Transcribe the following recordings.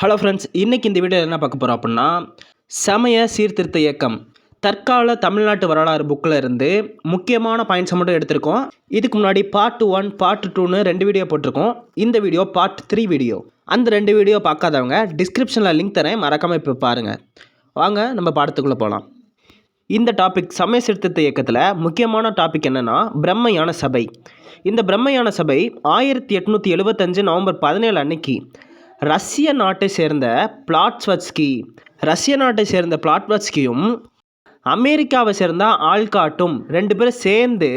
Hello friends இன்றைக்கி இந்த video என்ன பார்க்க போகிறோம் அப்படின்னா சமய சீர்திருத்த இயக்கம். தற்கால தமிழ்நாட்டு வரலாறு புக்கில் இருந்து முக்கியமான பாயிண்ட்ஸை மட்டும் எடுத்திருக்கோம். இதுக்கு முன்னாடி பார்ட் ஒன் பார்ட் டூன்னு ரெண்டு வீடியோ போட்டிருக்கோம். இந்த வீடியோ பார்ட் த்ரீ வீடியோ அந்த ரெண்டு வீடியோ பார்க்காதவங்க டிஸ்கிரிப்ஷனில் லிங்க் தரேன். மறக்காமல் இப்போ பாருங்கள் வாங்க நம்ம பாடத்துக்குள்ளே போகலாம் இந்த டாபிக் சமய சீர்திருத்த இயக்கத்தில் முக்கியமான டாபிக் என்னென்னா பிரம்மயான சபை. இந்த பிரம்மயான சபை ஆயிரத்தி எட்நூற்றி எழுபத்தஞ்சு நவம்பர் பதினேழு அன்னைக்கு ரஷ்ய நாட்டை சேர்ந்த பிளாட்ஸ்வட்ஸ்கி ரஷ்ய நாட்டை சேர்ந்த பிளாட்வட்ஸ்கியும் அமெரிக்காவை சேர்ந்த ஆல்காட்டும் ரெண்டு பேரும் சேர்ந்து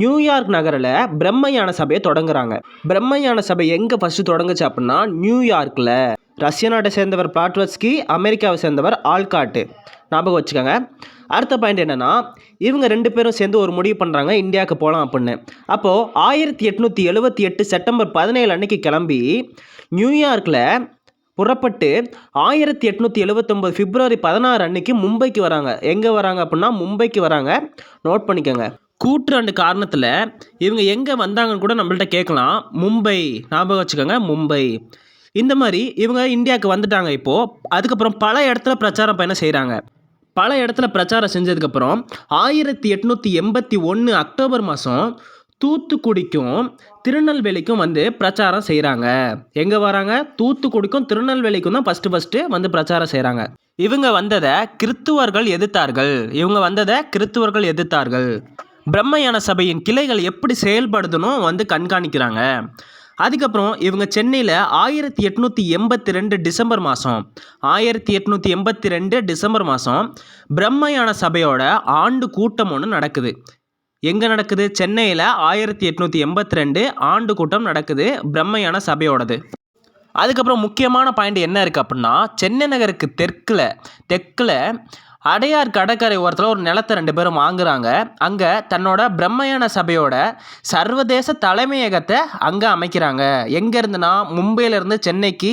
நியூயார்க் நகரில் பிரம்மயான சபையை தொடங்குறாங்க. பிரம்மயான சபை எங்கே ஃபஸ்ட்டு தொடங்குச்சு அப்படின்னா நியூயார்க்கில் ரஷ்ய நாட்டை சேர்ந்தவர் பிளாட்வட்ஸ்கி அமெரிக்காவை சேர்ந்தவர் ஆல்காட்டு ஞாபகம் வச்சுக்கோங்க. அடுத்த பாயிண்ட் என்னென்னா இவங்க ரெண்டு பேரும் சேர்ந்து ஒரு முடிவு பண்ணுறாங்க இந்தியாவுக்கு போகலாம் அப்படின்னு. அப்போது ஆயிரத்தி எட்நூற்றி எழுபத்தி எட்டு செப்டம்பர் பதினேழு அன்னைக்கு கிளம்பி நியூயார்க்கில் புறப்பட்டு ஆயிரத்தி எட்நூற்றி எழுபத்தொம்போது பிப்ரவரி பதினாறு அன்னைக்கு மும்பைக்கு வராங்க. எங்கே வராங்க அப்படின்னா மும்பைக்கு வராங்க. நோட் பண்ணிக்கோங்க. கூற்றாண்டு காரணத்தில் இவங்க எங்கே வந்தாங்கன்னு கூட நம்மள்ட்ட கேட்கலாம். மும்பை ஞாபகம் வச்சுக்கோங்க மும்பை. இந்த மாதிரி இவங்க இந்தியாவுக்கு வந்துட்டாங்க இப்போது அதுக்கப்புறம் பல இடத்துல பிரச்சாரம் பயணம் செய்கிறாங்க பல இடத்துல பிரச்சாரம் செஞ்சதுக்கப்புறம் ஆயிரத்தி எட்நூற்றி எண்பத்தி ஒன்று அக்டோபர் மாதம் தூத்துக்குடிக்கும் திருநெல்வேலிக்கும் வந்து பிரச்சாரம் செய்கிறாங்க எங்கே வராங்க? தூத்துக்குடிக்கும் திருநெல்வேலிக்கும் தான் ஃபஸ்ட்டு ஃபஸ்ட்டு வந்து பிரச்சாரம் செய்கிறாங்க இவங்க வந்ததை கிறித்துவர்கள் எதிர்த்தார்கள். இவங்க வந்ததை கிறித்துவர்கள் எதிர்த்தார்கள். பிரம்மயான சபையின் கிளைகள் எப்படி செயல்படுதுன்னு வந்து கண்காணிக்கிறாங்க. அதுக்கப்புறம் இவங்க சென்னையில் ஆயிரத்தி எட்நூற்றி எண்பத்தி ரெண்டு டிசம்பர் மாதம் ஆயிரத்தி எட்நூற்றி எண்பத்தி ரெண்டு டிசம்பர் மாதம் பிரம்மயான சபையோட ஆண்டு கூட்டம் ஒன்று நடக்குது. எங்கே நடக்குது? சென்னையில் ஆயிரத்தி எட்நூற்றி எண்பத்தி ரெண்டு ஆண்டு கூட்டம் நடக்குது பிரம்மையான சபையோடது. அதுக்கப்புறம் முக்கியமான பாயிண்ட் என்ன இருக்குது அப்படின்னா சென்னை நகருக்கு தெற்கில் தெற்கில் அடையார் கடற்கரை ஓரத்தில் ஒரு நிலத்தை ரெண்டு பேரும் வாங்குறாங்க. அங்கே தன்னோட பிரம்மயான சபையோட சர்வதேச தலைமையகத்தை அங்கே அமைக்கிறாங்க. எங்கேருந்துனா மும்பையிலேருந்து சென்னைக்கு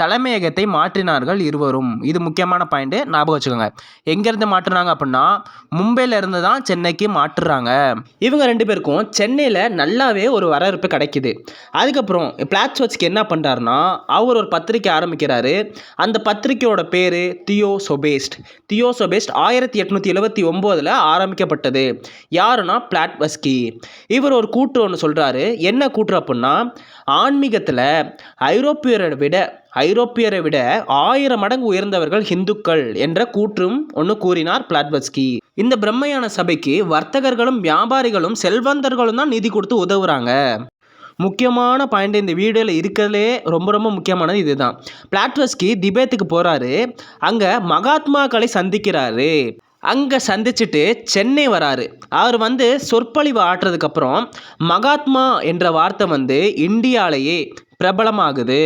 தலைமையகத்தை மாற்றினார்கள் இருவரும். இது முக்கியமான பாயிண்ட்டு ஞாபகம் வச்சுக்கோங்க. எங்கேருந்து மாற்றுறாங்க அப்படின்னா மும்பையில் இருந்து தான் சென்னைக்கு மாற்றுறாங்க. இவங்க ரெண்டு பேருக்கும் சென்னையில் நல்லாவே ஒரு வரவேற்பு கிடைக்குது. அதுக்கப்புறம் பிளாட்ஸ்வட்ஸ்க்கு என்ன பண்ணுறாருன்னா அவர் ஒரு பத்திரிக்கை ஆரம்பிக்கிறாரு. அந்த பத்திரிக்கையோட பேர் தியோ சொபேஸ்ட் தியோ சொபேஸ்ட் ஆயிரத்தி எட்நூற்றி எழுபத்தி ஒம்போதில் ஆரம்பிக்கப்பட்டது. யாருன்னா பிளாட்வஸ்கி இவர் ஒரு கூற்று ஒன்று சொல்கிறாரு என்ன கூற்று அப்படின்னா ஆன்மீகத்தில் ஐரோப்பியரை விட ஐரோப்பியரை விட ஆயிரம் மடங்கு உயர்ந்தவர்கள் ஹிந்துக்கள் என்ற கூற்றும் ஒன்று கூறினார் பிளாட்வஸ்கி இந்த பிரம்மையான சபைக்கு வர்த்தகர்களும் வியாபாரிகளும் செல்வந்தர்களும் தான் நிதி கொடுத்து உதவுறாங்க. முக்கியமான பாயிண்ட் இந்த வீடியோவில் இருக்கிறதுலே ரொம்ப ரொம்ப முக்கியமானது இதுதான். பிளாட்வஸ்கி திபேத்துக்கு போகிறாரு அங்கே மகாத்மாக்களை சந்திக்கிறாரு. அங்கே சந்திச்சுட்டு சென்னை வராரு. அவர் வந்து சொற்பொழிவு ஆட்டுறதுக்கப்புறம் மகாத்மா என்ற வார்த்தை வந்து இந்தியாலேயே பிரபலமாகுது.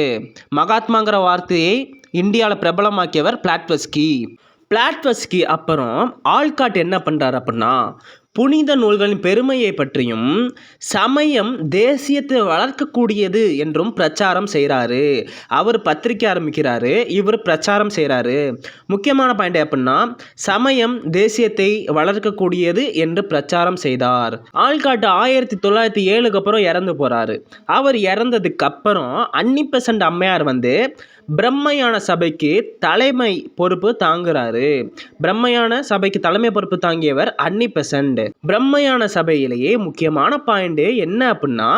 மகாத்மாங்கிற வார்த்தையை இந்தியாவில் பிரபலமாக்கியவர் பிளாட்வஸ்கி. பிளாட்வஸ்கி அப்புறம் ஆள்காட் என்ன பண்ணுறாரு அப்படின்னா புனித நூல்களின் பெருமையை பற்றியும் சமயம் தேசியத்தை வளர்க்கக்கூடியது என்றும் பிரச்சாரம் செய்கிறாரு அவர் பத்திரிக்கை ஆரம்பிக்கிறாரு இவர் பிரச்சாரம் செய்கிறாரு முக்கியமான பாயிண்ட் அப்படின்னா சமயம் தேசியத்தை வளர்க்கக்கூடியது என்று பிரச்சாரம் செய்தார். ஆள்காட்டு ஆயிரத்தி தொள்ளாயிரத்தி ஏழுக்கு அப்புறம் இறந்து போகிறாரு அவர் இறந்ததுக்கு அப்புறம் அன்னி பெசன்ட் அம்மையார் வந்து பிரம்மயான சபைக்கு தலைமை பொறுப்பு தாங்குறாரு. பிரம்மயான சபைக்கு தலைமை பொறுப்பு தாங்கியவர் அன்னி பெசண்ட் பிரம்மயான சபையிலேயே முக்கியமான பாயிண்ட் என்ன அப்படின்னா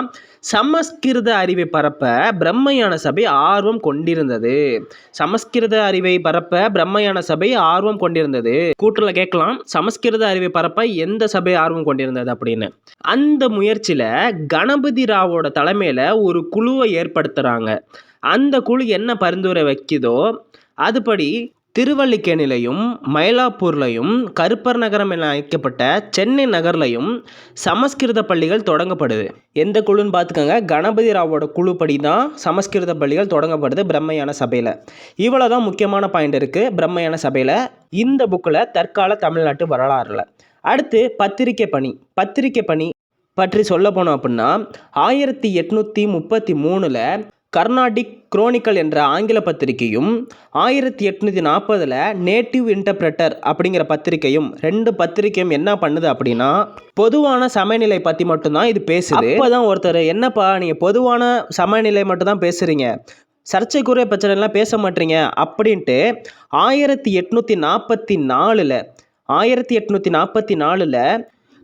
சமஸ்கிருத அறிவை பரப்ப பிரம்மயான சபை ஆர்வம் கொண்டிருந்தது. சமஸ்கிருத அறிவை பரப்ப பிரம்மயான சபை ஆர்வம் கொண்டிருந்தது. கூற்றுல கேட்கலாம் சமஸ்கிருத அறிவை பரப்ப எந்த சபை ஆர்வம் கொண்டிருந்தது அப்படின்னு. அந்த முயற்சியில் கணபதி ராவோட தலைமையில் ஒரு குழுவை ஏற்படுத்துகிறாங்க அந்த குழு என்ன பரிந்துரை வைக்குதோ அதுபடி திருவல்லிக்கேணிலையும் மயிலாப்பூர்லையும் கருப்பர் நகரம் என அழைக்கப்பட்ட சென்னை நகர்லையும் சமஸ்கிருத பள்ளிகள் தொடங்கப்படுது. எந்த குழுன்னு பார்த்துக்கோங்க கணபதி ராவோட குழுப்படி தான் சமஸ்கிருத பள்ளிகள் தொடங்கப்படுது பிரம்மையான சபையில். இவ்வளோ தான் முக்கியமான பாயிண்ட் இருக்குது பிரம்மையான சபையில். இந்த புக்கில் தற்கால தமிழ்நாட்டு வரலாறுல. அடுத்து பத்திரிக்கை பணி. பத்திரிக்கை பணி பற்றி சொல்ல போனோம் அப்படின்னா ஆயிரத்தி எட்நூற்றி முப்பத்தி மூணில் கர்நாடிக் குரோனிக்கல் என்ற ஆங்கில பத்திரிகையும் ஆயிரத்தி எட்நூற்றி நாற்பதில் நேட்டிவ் இன்டர்பிரட்டர் அப்படிங்கிற பத்திரிகையும் ரெண்டு பத்திரிகையும் என்ன பண்ணுது அப்படின்னா பொதுவான சமநிலை பற்றி மட்டும்தான் இது பேசுது. அப்போ தான் ஒருத்தர் என்னப்பா நீங்கள் பொதுவான சமநிலை மட்டும் தான் பேசுகிறீங்க சர்ச்சைக்குரிய பிரச்சனைலாம் பேச மாட்டீங்க. அப்படின்ட்டு ஆயிரத்தி எட்நூற்றி நாற்பத்தி நாலில் ஆயிரத்தி எட்நூற்றி நாற்பத்தி நாலில்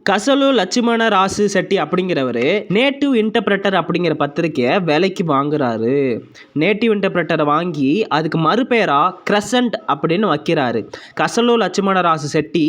கசலு லட்சுமண ராசு செட்டி அப்படிங்கிறவர் நேட்டிவ் இன்டர்பிரட்டர் அப்படிங்கிற பத்திரிக்கையை விலைக்கு வாங்குறாரு. நேட்டிவ் இன்டர்பிரட்டரை வாங்கி அதுக்கு மறுபெயராக கிரசண்ட் அப்படின்னு வைக்கிறாரு. கசலு லட்சுமண ராசு செட்டி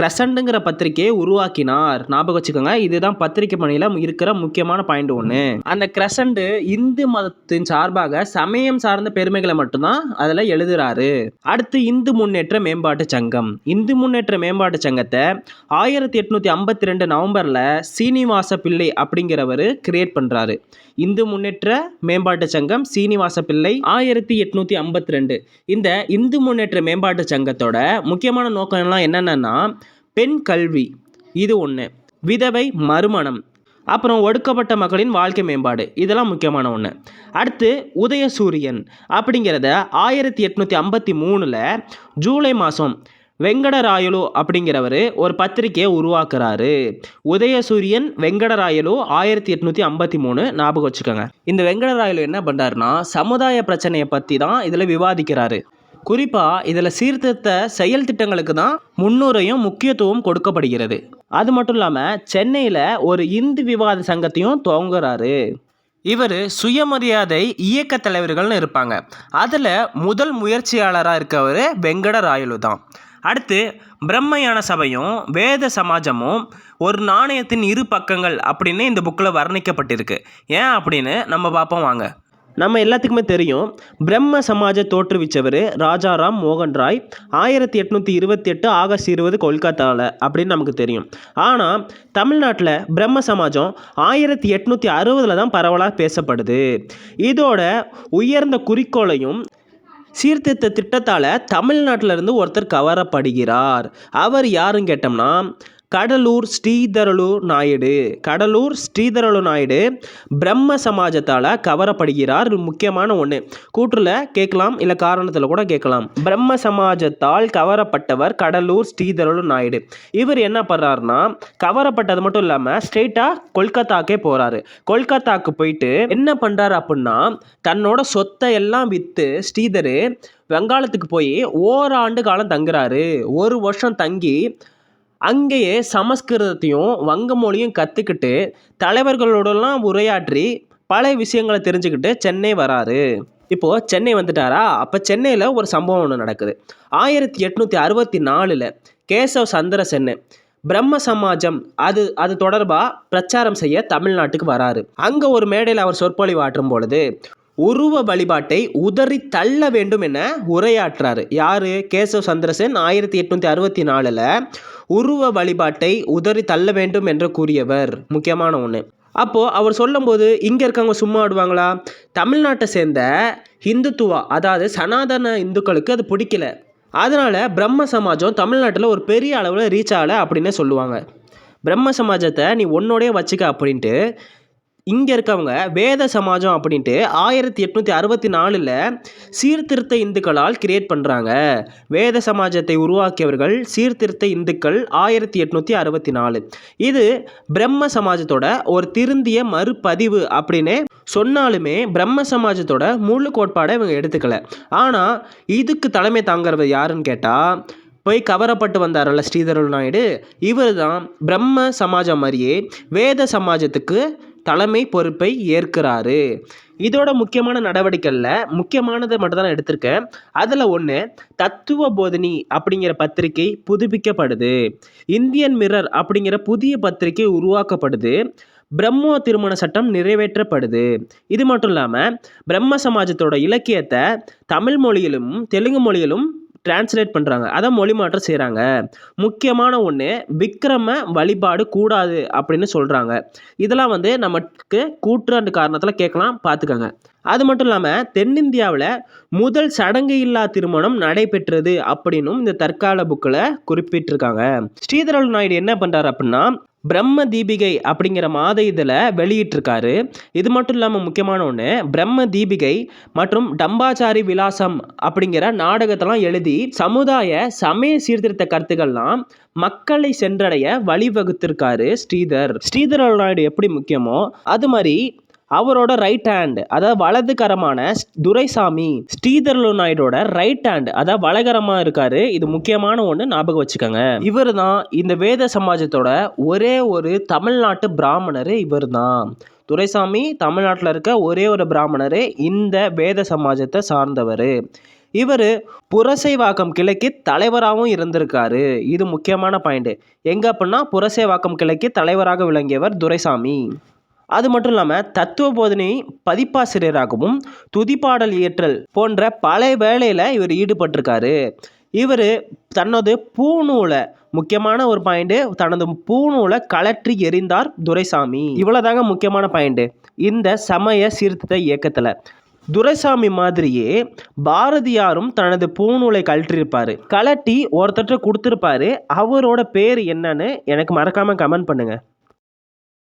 கிரசண்ட்டுங்கிற பத்திரிக்கையை உருவாக்கினார். ஞாபகம் வச்சுக்கோங்க இதுதான் பத்திரிக்கை பணியில் இருக்கிற முக்கியமான பாயிண்ட் ஒன்று அந்த கிரசண்ட் இந்து மதத்தின் சார்பாக சமயம் சார்ந்த பெருமைகளை மட்டும்தான் அதில் எழுதுறாரு. அடுத்து இந்து முன்னேற்ற மேம்பாட்டு சங்கம். இந்து முன்னேற்ற மேம்பாட்டு சங்கத்தை ஆயிரத்தி எட்நூற்றி ஐம்பத்தி ரெண்டு நவம்பரில் சீனிவாச பிள்ளை அப்படிங்கிறவர் கிரியேட் பண்ணுறாரு இந்து முன்னேற்ற மேம்பாட்டு சங்கம் சீனிவாச பிள்ளை ஆயிரத்தி எட்நூற்றி ஐம்பத்தி ரெண்டு இந்த இந்து முன்னேற்ற மேம்பாட்டு சங்கத்தோட முக்கியமான நோக்கம்லாம் என்னென்னா பெண் கல்வி. இது ஒன்று விதவை மறுமணம். அப்புறம் ஒடுக்கப்பட்ட மக்களின் வாழ்க்கை மேம்பாடு. இதெல்லாம் முக்கியமான ஒன்று அடுத்து உதயசூரியன். அப்படிங்கிறத ஆயிரத்தி எட்நூற்றி ஐம்பத்தி மூணில் ஜூலை மாதம் வெங்கடராயலு அப்படிங்கிறவர் ஒரு பத்திரிக்கையை உருவாக்குறாரு. உதயசூரியன் வெங்கடராயலு ஆயிரத்தி எட்நூற்றி ஐம்பத்தி மூணு ஞாபகம் வச்சுக்கோங்க. இந்த வெங்கடராயலு என்ன பண்ணுறாருன்னா சமுதாய பிரச்சனையை பற்றி தான் இதில் விவாதிக்கிறாரு. குறிப்பாக இதில் சீர்திருத்த செயல் திட்டங்களுக்கு தான் முன்னுரையும் முக்கியத்துவம் கொடுக்கப்படுகிறது. அது மட்டும் இல்லாமல் சென்னையில் ஒரு இந்து விவாத சங்கத்தையும் துவங்குறாரு. இவர் சுயமரியாதை இயக்க தலைவர்கள்னு இருப்பாங்க. அதில் முதல் முயற்சியாளராக இருக்கவர் வெங்கடராயலு தான். அடுத்து பிரம்மயான சபையும் வேத சமாஜமும் ஒரு நாணயத்தின் இரு பக்கங்கள் அப்படின்னு இந்த புக்கில் வர்ணிக்கப்பட்டிருக்கு. ஏன் அப்படின்னு நம்ம பார்ப்போம் வாங்க. நம்ம எல்லாத்துக்குமே தெரியும் பிரம்ம சமாஜ தோற்றுவிச்சவர் ராஜாராம் மோகன் ராய் ஆயிரத்தி எட்நூற்றி இருபத்தி எட்டு ஆகஸ்ட் இருபது கொல்கத்தாவில் அப்படின்னு நமக்கு தெரியும். ஆனால் தமிழ்நாட்டில் பிரம்ம சமாஜம் ஆயிரத்தி எட்நூற்றி அறுபதில் தான் பரவலாக பேசப்படுது. இதோட உயர்ந்த குறிக்கோளையும் சீர்திருத்த திட்டத்தால் தமிழ்நாட்டிலிருந்து ஒருத்தர் கவரப்படுகிறார். அவர் யாருன்னு கேட்டோம்னா கடலூர் ஸ்ரீதரலு நாயுடு. கடலூர் ஸ்ரீதரலு நாயுடு பிரம்ம சமாஜத்தால் கவரப்படுகிறார். முக்கியமான ஒன்று கூற்றில் கேட்கலாம் இல்லை காரணத்தில் கூட கேட்கலாம். பிரம்ம சமாஜத்தால் கவரப்பட்டவர் கடலூர் ஸ்ரீதரலு நாயுடு. இவர் என்ன பண்ணுறாருனா கவரப்பட்டது மட்டும் இல்லாமல் ஸ்ட்ரெயிட்டாக கொல்கத்தாக்கே போகிறாரு கொல்கத்தாக்கு போயிட்டு என்ன பண்ணுறாரு அப்படின்னா தன்னோட சொத்தை எல்லாம் விற்று ஸ்ரீதர் வங்காளத்துக்கு போய் ஓராண்டு காலம் தங்குறாரு. ஒரு வருஷம் தங்கி அங்கேயே சமஸ்கிருதத்தையும் வங்க மொழியும் கற்றுக்கிட்டு தலைவர்களோடலாம் உரையாற்றி பல விஷயங்களை தெரிஞ்சுக்கிட்டு சென்னை வராரு. இப்போது சென்னை வந்துட்டாரா? அப்போ சென்னையில் ஒரு சம்பவம் ஒன்று நடக்குது. ஆயிரத்தி எட்நூற்றி அறுபத்தி நாலில் கேசவ் சந்திர சென்னு பிரம்ம சமாஜம் அது அது தொடர்பாக பிரச்சாரம் செய்ய தமிழ்நாட்டுக்கு வராரு. அங்கே ஒரு மேடையில் அவர் சொற்பொழிவு ஆற்றும் பொழுது உருவ வழிபாட்டை உதறி தள்ள வேண்டும் என உரையாற்றுறாரு யார்? கேசவ் சந்திரசென் ஆயிரத்தி எட்நூற்றி அறுபத்தி நாலில் உருவ வழிபாட்டை உதறி தள்ள வேண்டும் என்று கூறியவர். முக்கியமான ஒன்று அப்போது அவர் சொல்லும்போது இங்கே இருக்கவங்க சும்மா ஆடுவாங்களா? தமிழ்நாட்டை சேர்ந்த ஹிந்துத்துவா அதாவது சனாதன இந்துக்களுக்கு அது பிடிக்கல. அதனால் பிரம்ம சமாஜம் தமிழ்நாட்டில் ஒரு பெரிய அளவில் ரீச் ஆகலை அப்படின்னே சொல்லுவாங்க. பிரம்ம சமாஜத்தை நீ உன்னோடய வச்சுக்க அப்படின்ட்டு இங்கே இருக்கவங்க வேத சமாஜம் அப்படின்ட்டு ஆயிரத்தி எட்நூற்றி அறுபத்தி நாலில் சீர்திருத்த இந்துக்களால் கிரியேட் பண்ணுறாங்க வேத சமாஜத்தை உருவாக்கியவர்கள் சீர்திருத்த இந்துக்கள் ஆயிரத்தி எட்நூற்றி அறுபத்தி நாலு. இது பிரம்ம சமாஜத்தோட ஒரு திருந்திய மறுபதிவு அப்படின்னு சொன்னாலுமே பிரம்ம சமாஜத்தோட முழு கோட்பாடை இவங்க எடுத்துக்கல. ஆனால் இதுக்கு தலைமை தாங்கிறது யாருன்னு கேட்டால் போய் கவரப்பட்டு வந்தாரல்ல ஸ்ரீதரல் நாயுடு. இவர் தான் பிரம்ம சமாஜம் மாதிரியே வேத சமாஜத்துக்கு தலைமை பொறுப்பை ஏற்கிறாரு. இதோட முக்கியமான நடவடிக்கைகளில் முக்கியமானதை மட்டும் தான் எடுத்திருக்கேன். அதில் ஒன்று தத்துவ போதினி அப்படிங்கிற பத்திரிகை புதுப்பிக்கப்படுது. இந்தியன் மிரர் அப்படிங்கிற புதிய பத்திரிகை உருவாக்கப்படுது. பிரம்ம திருமண சட்டம் நிறைவேற்றப்படுது. இது மட்டும் இல்லாமல் பிரம்ம சமாஜத்தோட இலக்கியத்தை தமிழ் மொழியிலும் தெலுங்கு மொழியிலும் டிரான்ஸ்லேட் பண்ணுறாங்க அதை மொழி மாற்றம் செய்கிறாங்க முக்கியமான ஒன்று விக்ரம வழிபாடு கூடாது அப்படின்னு சொல்கிறாங்க இதெல்லாம் வந்து நமக்கு கூற்று காரணத்தில் கேட்கலாம் பார்த்துக்கோங்க. அது மட்டும் இல்லாமல் தென்னிந்தியாவில் முதல் சடங்கு இல்லா திருமணம் நடைபெற்றது அப்படின்னும் இந்த தற்கால புக்கில் குறிப்பிட்டிருக்காங்க. ஸ்ரீதரல் நாயுடு என்ன பண்ணுறாரு அப்படின்னா பிரம்ம தீபிகை அப்படிங்கிற மாத இதில் வெளியிட்டிருக்காரு. இது மட்டும் இல்லாமல் முக்கியமான ஒன்று பிரம்ம தீபிகை மற்றும் டம்பாச்சாரி விலாசம் அப்படிங்கிற நாடகத்தெல்லாம் எழுதி சமுதாய சமய சீர்திருத்த கருத்துக்கள்லாம் மக்களை சென்றடைய வழிவகுத்திருக்காரு ஸ்ரீதர். ஸ்ரீதர் நாயுடு எப்படி முக்கியமோ அது மாதிரி அவரோட ரைட் ஹேண்ட் அதாவது வலதுகரமான ஸ்- துரைசாமி ஸ்ரீதர்லு நாயுடோட ரைட் ஹேண்ட் அதாவது வலகரமாக இருக்காரு. இது முக்கியமான ஒன்று ஞாபகம் வச்சுக்கோங்க. இவர் தான் இந்த வேத சமாஜத்தோட ஒரே ஒரு தமிழ்நாட்டு பிராமணர் இவர் தான் துரைசாமி தமிழ்நாட்டில் இருக்க ஒரே ஒரு பிராமணர் இந்த வேத சமாஜத்தை சார்ந்தவர். இவர் புரசைவாக்கம் கிளைக்கு தலைவராகவும் இருந்திருக்காரு. இது முக்கியமான பாயிண்ட் எங்கே அப்படின்னா புரசைவாக்கம் கிளைக்கு தலைவராக விளங்கியவர் துரைசாமி. அது மட்டும் இல்லாமல் தத்துவ போதனை பதிப்பாசிரியராகவும் துதிப்பாடல் இயற்றல் போன்ற பல வேலையில் இவர் ஈடுபட்டிருக்காரு. இவர் தனது பூநூலை முக்கியமான ஒரு பாயிண்ட்டு தனது பூநூலை கலற்றி எறிந்தார் துரைசாமி. இவ்வளோதாங்க முக்கியமான பாயிண்ட்டு இந்த சமய சீர்திருத்த இயக்கத்தில் துரைசாமி மாதிரியே பாரதியாரும் தனது பூநூலை கழற்றிருப்பார் கலட்டி ஒருத்தர்கிட்ட கொடுத்துருப்பாரு. அவரோட பேர் என்னன்னு எனக்கு மறக்காமல் கமெண்ட் பண்ணுங்கள்